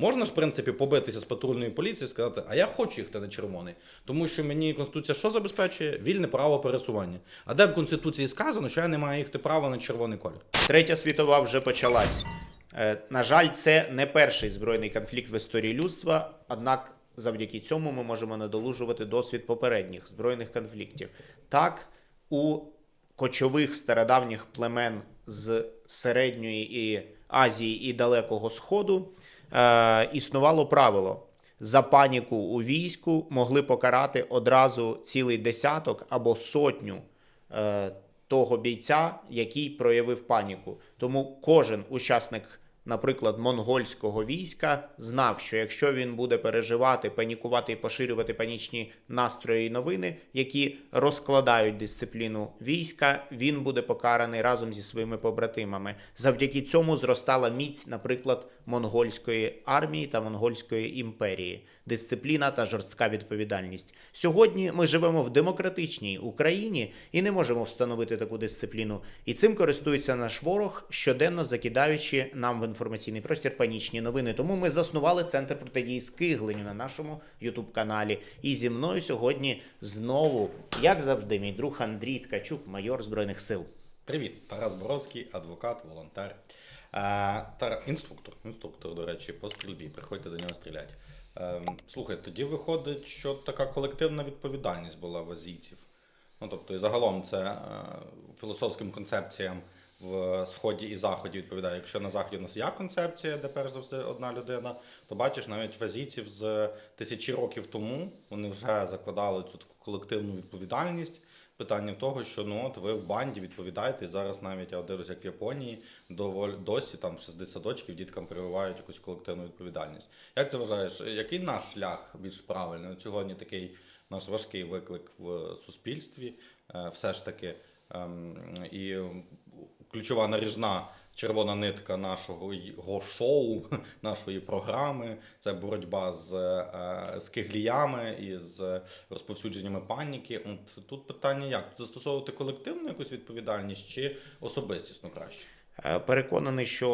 Можна ж, в принципі, побитися з патрульної поліції і сказати, а я хочу їхати на червоний, тому що мені Конституція що забезпечує? Вільне право пересування. А де в Конституції сказано, що я не маю їхати права на червоний колір? Третя світова вже почалась. Е, На жаль, це не перший збройний конфлікт в історії людства, однак завдяки цьому ми можемо надолужувати досвід попередніх збройних конфліктів. Так, у кочових стародавніх племен з середньої і Азії і Далекого Сходу е, існувало правило. За паніку у війську могли покарати одразу цілий десяток або сотню е, того бійця, який проявив паніку. Тому кожен учасник, наприклад, монгольського війська знав, що якщо він буде переживати, панікувати і поширювати панічні настрої і новини, які розкладають дисципліну війська, він буде покараний разом зі своїми побратимами. Завдяки цьому зростала міць, наприклад, монгольської армії та монгольської імперії, дисципліна та жорстка відповідальність. Сьогодні ми живемо в демократичній Україні і не можемо встановити таку дисципліну. І цим користується наш ворог, щоденно закидаючи нам в інформаційний простір панічні новини. Тому ми заснували центр протидії скигленню на нашому Ютуб каналі. І зі мною сьогодні знову, як завжди, мій друг Андрій Ткачук, майор збройних сил. Привіт, Тарас Боровський, адвокат, волонтер. Е, та інструктор, інструктор, до речі, по стрільбі. Приходьте до нього стріляти. Е, слухай, тоді виходить, що така колективна відповідальність була в азійців. Ну, тобто, і загалом це е, філософським концепціям в сході і заході відповідає. Якщо на заході у нас є концепція, де перш за все одна людина, то бачиш, навіть в азійців з тисячі років тому вони вже закладали цю таку колективну відповідальність. Питання в того, що ну от ви в банді відповідаєте, і зараз навіть я дивлюсь, як в Японії доволі досі там 60 садочків діткам прививають якусь колективну відповідальність. Як ти вважаєш, який наш шлях більш правильний? От Сьогодні такий наш важкий виклик в суспільстві, е, все ж таки, ем, і ключова наріжна червона нитка нашого шоу, нашої програми. Це боротьба з, е, з кигліями і з розповсюдженнями паніки. От тут питання як застосовувати колективну якусь відповідальність чи особистісно краще? Е, Переконаний, що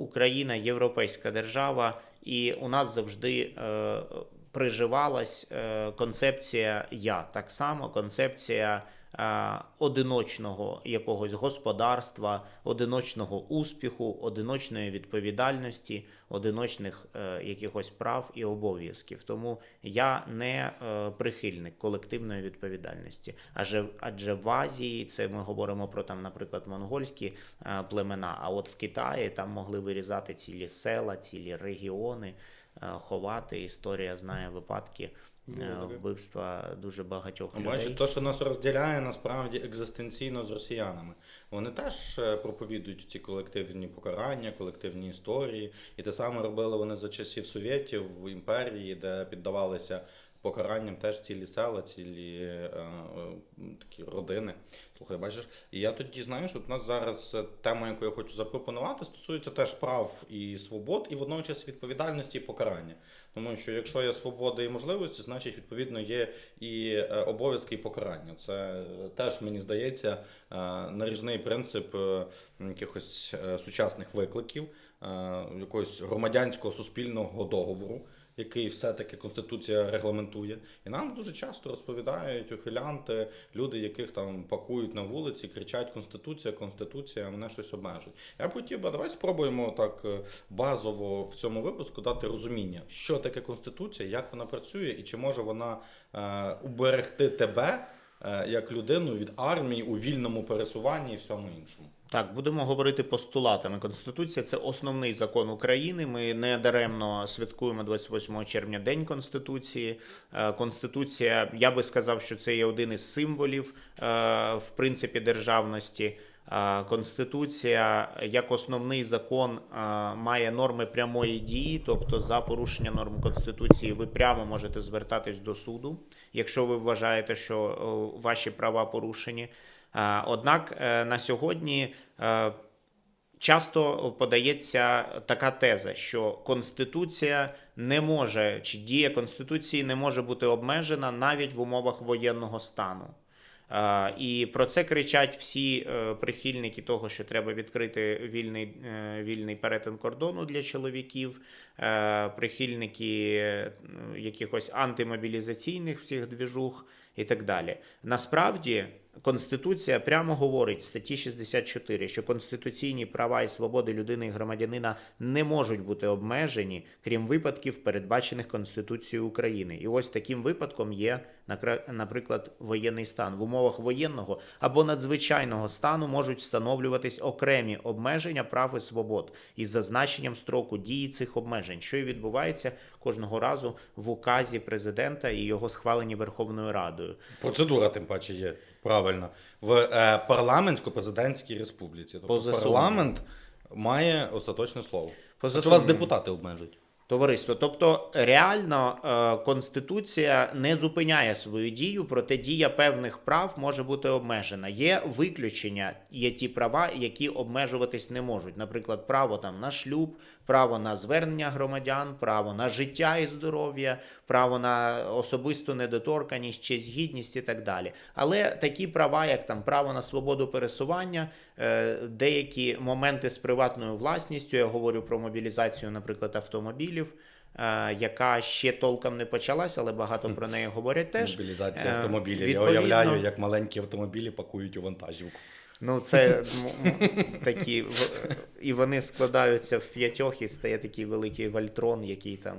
Україна європейська держава, і у нас завжди е, приживалась концепція я. Так само концепція одиночного якогось господарства, одиночного успіху, одиночної відповідальності, одиночних е, якихось прав і обов'язків. Тому я не е, прихильник колективної відповідальності. Адже, адже в Азії це ми говоримо про там, наприклад, монгольські е, племена. А от в Китаї там могли вирізати цілі села, цілі регіони, е, ховати. Історія знає випадки. Е, Було таке. Вбивства дуже багатьох Ну, людей. Бачите, то, що нас розділяє насправді екзистенційно з росіянами. Вони теж е, проповідують ці колективні покарання, колективні історії. І те саме робили вони за часів совєтів в імперії, де піддавалися покаранням теж цілі села, цілі е, е, такі родини. Слухай, бачиш, і я тоді знаю, що у нас зараз е, тема, яку я хочу запропонувати, стосується теж прав і свобод, і водночас відповідальності і покарання. Тому що якщо є свобода і можливості, значить відповідно є і е, обов'язки і покарання. Це е, теж мені здається наріжний принцип якихось сучасних викликів, якогось громадянського суспільного договору. Який все-таки конституція регламентує, і нам дуже часто розповідають ухилянти, люди, яких там пакують на вулиці, кричать Конституція, Конституція, мене щось обмежить. Я б хотів би, давай спробуємо так е, базово в цьому випуску дати розуміння, що таке Конституція, як вона працює, і чи може вона е, уберегти тебе як людину від армії у вільному пересуванні і всьому іншому. Так, будемо говорити постулатами. Конституція це основний закон України. Ми не даремно святкуємо 28 червня День Конституції. Е, Конституція, я би сказав, що це є один із символів е, в принципі державності. Конституція як основний закон має норми прямої дії, тобто за порушення норм Конституції ви прямо можете звертатись до суду, якщо ви вважаєте, що ваші права порушені. Однак е, на сьогодні е, часто подається така теза, що Конституція не може, чи дія Конституції не може бути обмежена навіть в умовах воєнного стану. І про це кричать всі е, прихильники того, що треба відкрити вільний, е, вільний перетин кордону для чоловіків, е, прихильники якихось антимобілізаційних всіх двіжух і так далі. Насправді. Конституція прямо говорить в статті 64, що конституційні права і свободи людини і громадянина не можуть бути обмежені, крім випадків, передбачених Конституцією України. І ось таким випадком є, наприклад, воєнний стан. В умовах воєнного або надзвичайного стану можуть встановлюватись окремі обмеження прав і свобод із зазначенням строку дії цих обмежень, що і відбувається кожного разу в указі президента і його схваленні Верховною Радою. Процедура, тим паче, є правильно. В е, парламентсько-президентській республіці. Тобто парламент має остаточне слово. Поза Що вас депутати обмежують? Товариство, тобто реально е, конституція не зупиняє свою дію, проте дія певних прав може бути обмежена. Є виключення, є ті права, які обмежуватись не можуть. Наприклад, право там на шлюб, право на звернення громадян, право на життя і здоров'я, право на особисту недоторканість, честь, гідність і так далі. Але такі права, як там право на свободу пересування, е, деякі моменти з приватною власністю, я говорю про мобілізацію, наприклад, автомобілів. е, Яка ще толком не почалась, але багато про неї говорять теж. Мобілізація Е, автомобілів. Я уявляю, як маленькі автомобілі пакують у вантажівку. Ну, це такі, і вони складаються в п'ятьох, і стає такий великий вольтрон, який там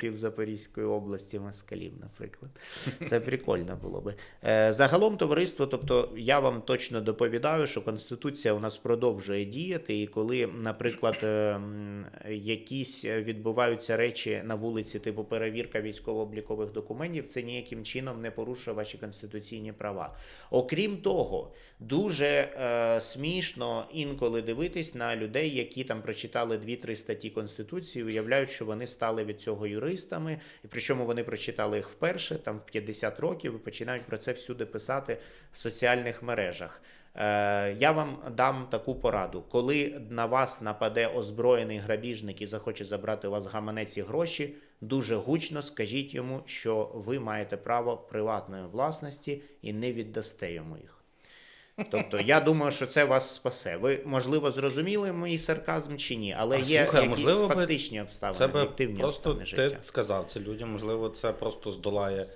пів Запорізької області москалів, наприклад. Це прикольно було би. Е, Загалом, товариство, тобто я вам точно доповідаю, що Конституція у нас продовжує діяти, і коли, наприклад, е, якісь відбуваються речі на вулиці, типу перевірка військово-облікових документів, це ніяким чином не порушує ваші конституційні права. Окрім того, дуже е, смішно інколи дивитись на людей, які там прочитали 2-3 статті Конституції, уявляють, що вони стали від цього юристами, і причому вони прочитали їх вперше, там в 50 років, і починають про це всюди писати в соціальних мережах. Е, я вам дам таку пораду: коли на вас нападе озброєний грабіжник і захоче забрати у вас гаманець і гроші, дуже гучно скажіть йому, що ви маєте право приватної власності і не віддасте йому їх. Тобто, я думаю, що це вас спасе. Ви, можливо, зрозуміли мій сарказм чи ні, але А, є слухай, якісь можливо, фактичні обставини, об'єктивні обставини. просто обставини ти життя. сказав це людям. Можливо, це просто здолає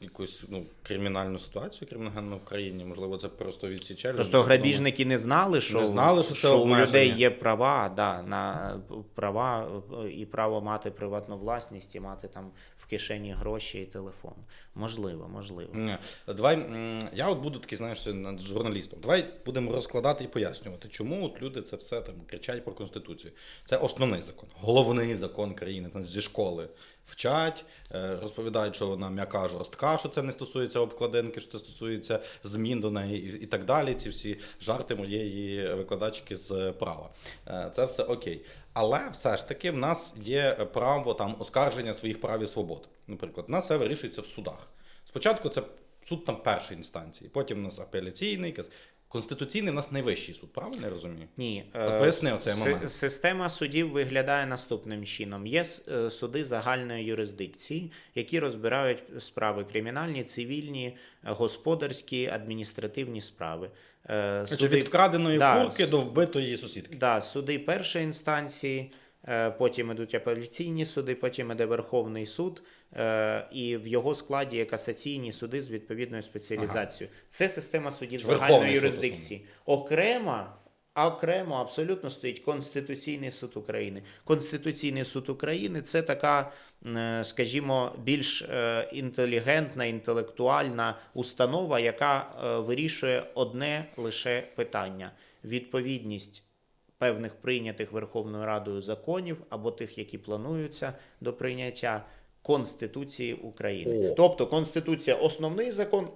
якусь ну, кримінальну ситуацію кримінальну в країні. Можливо, це просто відсіче. Просто грабіжники не знали, що, Не знали, що це у людей є права, да, на права е, і право мати приватну власність, і мати там в кишені гроші і телефон. Можливо, можливо. Ні. Давай я от буду такий, знаєш, над журналістом. Давай будемо розкладати і пояснювати, чому от люди це все там кричать про конституцію. Це основний закон, головний закон країни. Там зі школи вчать, е, розповідають, що вона м'яка жорстка, що це не стосується обкладинки, що це стосується змін до неї і, так далі. Ці всі жарти моєї викладачки з права. Е, Це все окей. Але все ж таки в нас є право там оскарження своїх прав і свобод. Наприклад, у нас все вирішується в судах. Спочатку це суд там першої інстанції, потім у нас апеляційний, конституційний у нас найвищий суд, правильно я розумію? Ні, От е, поясни оцей момент. Система судів виглядає наступним чином: є е, суди загальної юрисдикції, які розбирають справи кримінальні, цивільні, е, господарські, адміністративні справи. Е, Значить, від вкраденої Да, курки до вбитої сусідки. Да, суди першої інстанції, потім ідуть апеляційні суди, потім іде Верховний суд, і в його складі є касаційні суди з відповідною спеціалізацією. Це система судів Верховний загальної суд юрисдикції. Окремо. Окремо абсолютно стоїть Конституційний суд України. Конституційний суд України це така, е, скажімо, більш е, інтелігентна, інтелектуальна установа, яка е, вирішує одне лише питання: відповідність певних прийнятих Верховною Радою законів або тих, які плануються до прийняття Конституції України. О. Тобто Конституція основний закон.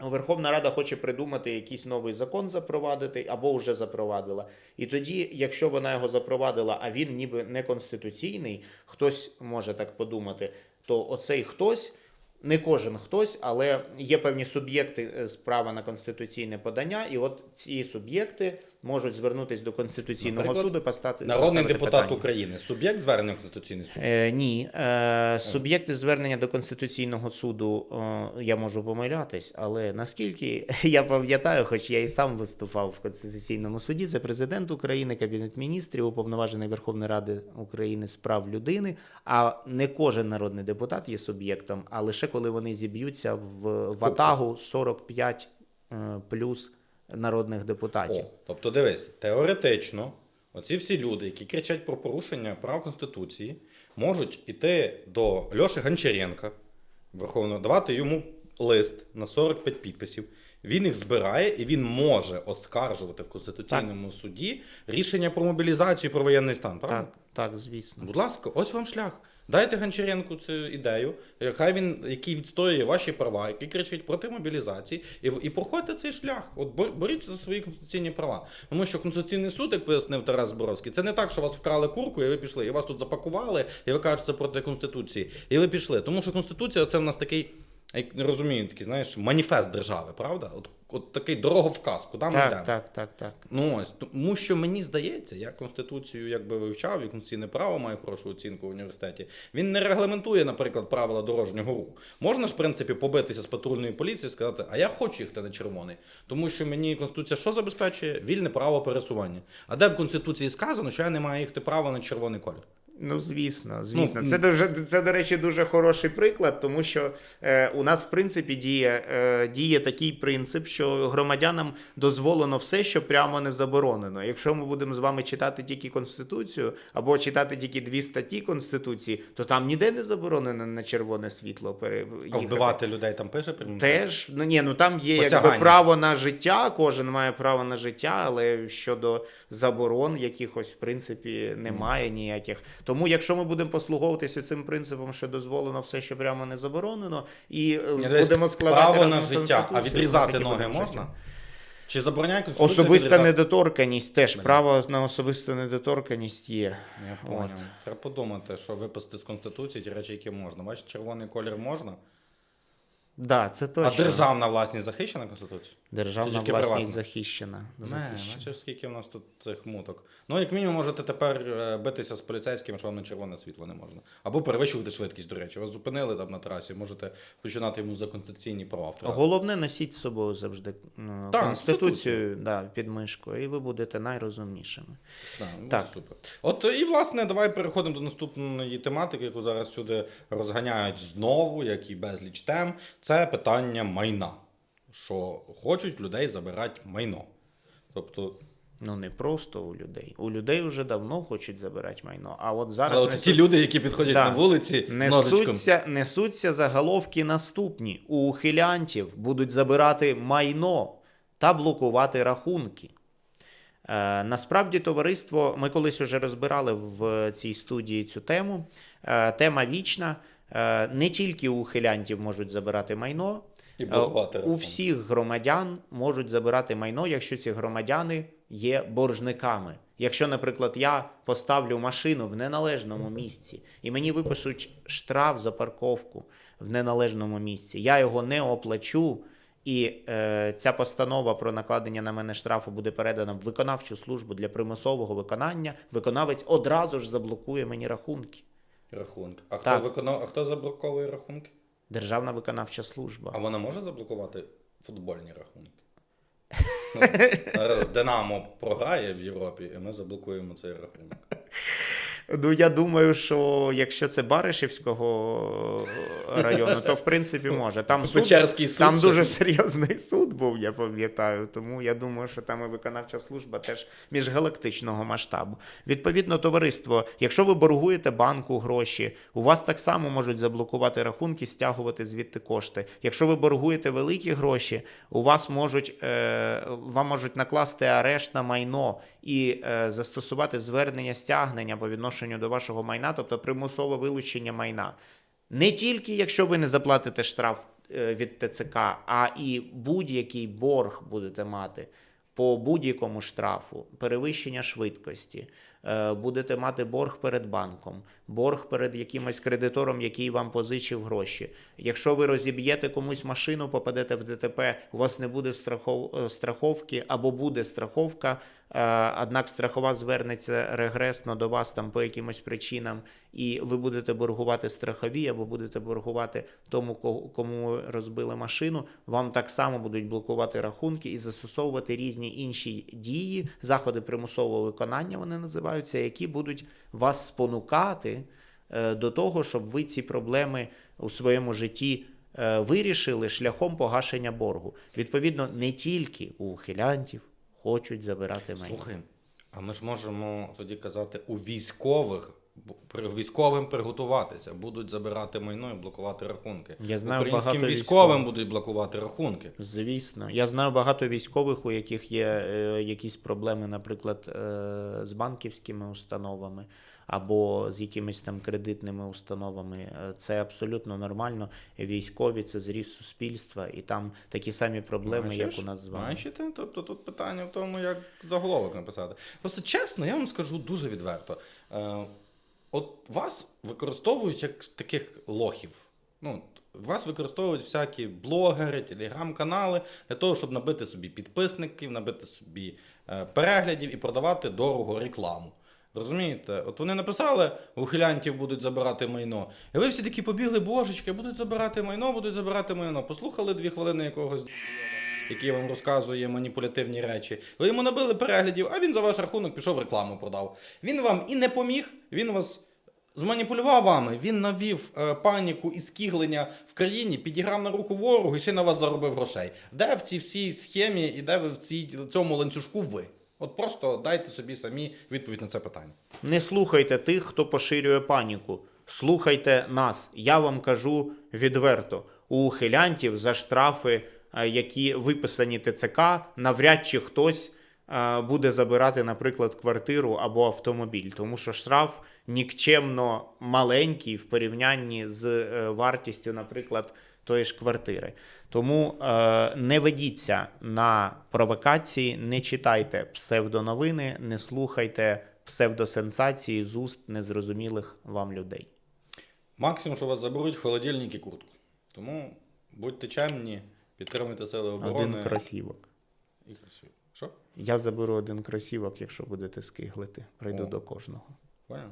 Верховна Рада хоче придумати якийсь новий закон запровадити або вже запровадила. І тоді, якщо вона його запровадила, а він ніби не конституційний, хтось може так подумати, то оцей хтось. Не кожен хтось, але є певні суб'єкти е, з права на конституційне подання, і от ці суб'єкти можуть звернутися до Конституційного Наприклад, суду, постати Народний депутат питання. України, суб'єкт звернення в Конституційний суд. Е, ні, е, суб'єкти звернення до Конституційного суду е, я можу помилятись, але наскільки я пам'ятаю, хоч я і сам виступав в Конституційному суді, це президент України, Кабінет міністрів, уповноважений Верховної Ради України з прав людини. А не кожен народний депутат є суб'єктом, а лише коли вони зіб'ються в ватагу 45 е, плюс народних депутатів. О, тобто дивись, теоретично, оці всі люди, які кричать про порушення прав Конституції, можуть іти до Льоші Гончаренка, Верховного, давати йому лист на 45 підписів. Він їх збирає і він може оскаржувати в Конституційному суді рішення про мобілізацію про воєнний стан. правда? Так, так, звісно. Будь ласка, ось вам шлях. Дайте Гончаренку цю ідею, е, хай він, який відстоює ваші права, який кричить проти мобілізації, і, і проходьте цей шлях. От бор- боріться за свої конституційні права. Тому що Конституційний суд, як пояснив Тарас Зборовський, це не так, що вас вкрали курку, і ви пішли, і вас тут запакували, і ви кажете, проти Конституції. І ви пішли. Тому що Конституція це в нас такий. Як не розумію, такий, знаєш, маніфест держави, правда? От, от такий дороговказ, куди ми йдемо. Так, так, так, так. Ну ось тому, що мені здається, я конституцію якби вивчав і конституційне право маю хорошу оцінку в університеті. Він не регламентує, наприклад, правила дорожнього руху. Можна ж, в принципі, побитися з патрульної поліції і сказати, а я хочу їхати на червоний, тому що мені конституція що забезпечує? Вільне право пересування. А де в конституції сказано, що я не маю їхати право на червоний колір? Ну, звісно, звісно. Ну, це, дуже, це, до речі, дуже хороший приклад, тому що е, у нас, в принципі, діє, е, діє такий принцип, що громадянам дозволено все, що прямо не заборонено. Якщо ми будемо з вами читати тільки Конституцію або читати тільки дві статті Конституції, то там ніде не заборонено на червоне світло А вбивати людей там пише прямо? Теж, ну ні, ну там є якби право на життя, кожен має право на життя, але щодо заборон якихось, в принципі, немає ніяких. Тому, якщо ми будемо послуговуватися цим принципом, що дозволено все, що прямо не заборонено, і е, будемо складати право на життя, а відрізати ноги можна? Чи забороняє конституція? Особиста відрізати? недоторканність теж право на особисту недоторканність є. Я поняв. Треба подумати, що виписати з конституції ті речі, які можна. Бачиш, червоний колір можна. Да, це А державна власність захищена Конституцією? Державна власність приватна? захищена. Не, захищена. бачиш, скільки в нас тут цих муток. Ну, як мінімум, можете тепер е, битися з поліцейським, що вам на червоне світло не можна. Або перевищувати швидкість, до речі. Вас зупинили там на трасі, можете починати йому за конституційні права. втрати. Головне носіть з собою завжди ну, Так, конституцію да, під мишкою, і ви будете найрозумнішими. Так, ну, Так. супер. От і власне, давай переходимо до наступної тематики, яку зараз сюди розганяють знову, як і безліч тем. Це питання майна. Що хочуть людей забирати майно. Тобто, Ну не просто у людей. У людей вже давно хочуть забирати майно. А от зараз але це ті люди, які підходять Да. на вулиці, несуться, несуться заголовки наступні. У ухилянтів будуть забирати майно та блокувати рахунки. Е, насправді, товариство, ми колись уже розбирали в цій студії цю тему. Е, тема вічна. Е, не тільки у ухилянтів можуть забирати майно, І Е, блокувати У всіх громадян можуть забирати майно, якщо ці громадяни є боржниками. Якщо, наприклад, я поставлю машину в неналежному місці і мені випишуть штраф за парковку в неналежному місці, я його не оплачу, і е, ця постанова про накладення на мене штрафу буде передана в виконавчу службу для примусового виконання, виконавець одразу ж заблокує мені рахунки. Рахунки. А хто Так. виконав, а хто заблоковує рахунки? Державна виконавча служба. А вона може заблокувати футбольні рахунки? Зараз Динамо програє в Європі, і ми заблокуємо цей рахунок. Ну, я думаю, що якщо це Баришівського району, то в принципі може. Там суд, суд. там дуже серйозний суд був, я пам'ятаю. Тому я думаю, що там і виконавча служба теж міжгалактичного масштабу. Відповідно, товариство, якщо ви боргуєте банку гроші, у вас так само можуть заблокувати рахунки, стягувати звідти кошти. Якщо ви боргуєте великі гроші, у вас можуть е, вам можуть накласти арешт на майно і е, застосувати звернення стягнення по відношенню до вашого майна, тобто примусове вилучення майна. Не тільки якщо ви не заплатите штраф е, від ТЦК, а і будь-який борг будете мати по будь-якому штрафу, перевищення швидкості, е, будете мати борг перед банком, борг перед якимось кредитором, який вам позичив гроші. Якщо ви розіб'єте комусь машину, попадете в ДТП, у вас не буде страхов... е, страховки або буде страховка, Е, Однак страхова звернеться регресно до вас там по якимось причинам, і ви будете боргувати страхові або будете боргувати тому, ко- кому розбили машину. Вам так само будуть блокувати рахунки і застосовувати різні інші дії, заходи примусового виконання вони називаються, які будуть вас спонукати е, до того, щоб ви ці проблеми у своєму житті е, вирішили шляхом погашення боргу. Відповідно, не тільки у ухилянтів хочуть забирати майно. Слухай, а ми ж можемо тоді казати у військових. Військовим приготуватися, будуть забирати майно і блокувати рахунки. Я знаю Українським багато військовим військових. будуть блокувати рахунки. Звісно, я знаю багато військових, у яких є е, якісь проблеми, наприклад, е, з банківськими установами або з якимись там кредитними установами. Е, Це абсолютно нормально. Військові це зріз суспільства, і там такі самі проблеми, як у нас з вами. Бачите? Тобто тут питання в тому, як заголовок написати. Просто чесно, я вам скажу дуже відверто. Е, от вас використовують як таких лохів. Ну, вас використовують всякі блогери, телеграм-канали для того, щоб набити собі підписників, набити собі е, переглядів і продавати дорого рекламу. Розумієте? От вони написали, ухилянтів будуть забирати майно. І ви всі такі побігли, божечки, будуть забирати майно, будуть забирати майно. Послухали дві хвилини якогось який вам розказує маніпулятивні речі. Ви йому набили переглядів, а він за ваш рахунок пішов рекламу продав. Він вам і не поміг, він вас зманіпулював вами, він навів е, паніку і скіглення в країні, підіграв на руку ворогу і ще на вас заробив грошей. Де в цій всій схемі і де ви в цій, цьому ланцюжку ви? От просто дайте собі самі відповідь на це питання. Не слухайте тих, хто поширює паніку. Слухайте нас. Я вам кажу відверто: у ухилянтів за штрафи, е, які виписані ТЦК, навряд чи хтось е, буде забирати, наприклад, квартиру або автомобіль, тому що штраф нікчемно маленький в порівнянні з е, вартістю, наприклад, тої ж квартири. Тому е, не ведіться на провокації, не читайте псевдоновини, не слухайте псевдосенсації з уст незрозумілих вам людей. Максимум, що вас заберуть холодильник і куртку. Тому будьте чемні, підтримуйте сили оборони. Один кросівок. І красиво. Що? Я заберу один кросівок, якщо будете скиглити. Прийду О. до кожного. Понял?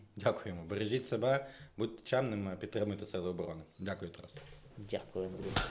Дякуємо. Бережіть себе, будьте чемними, підтримуйте сили оборони. Дякую, Тарас. Дякую, Андрій.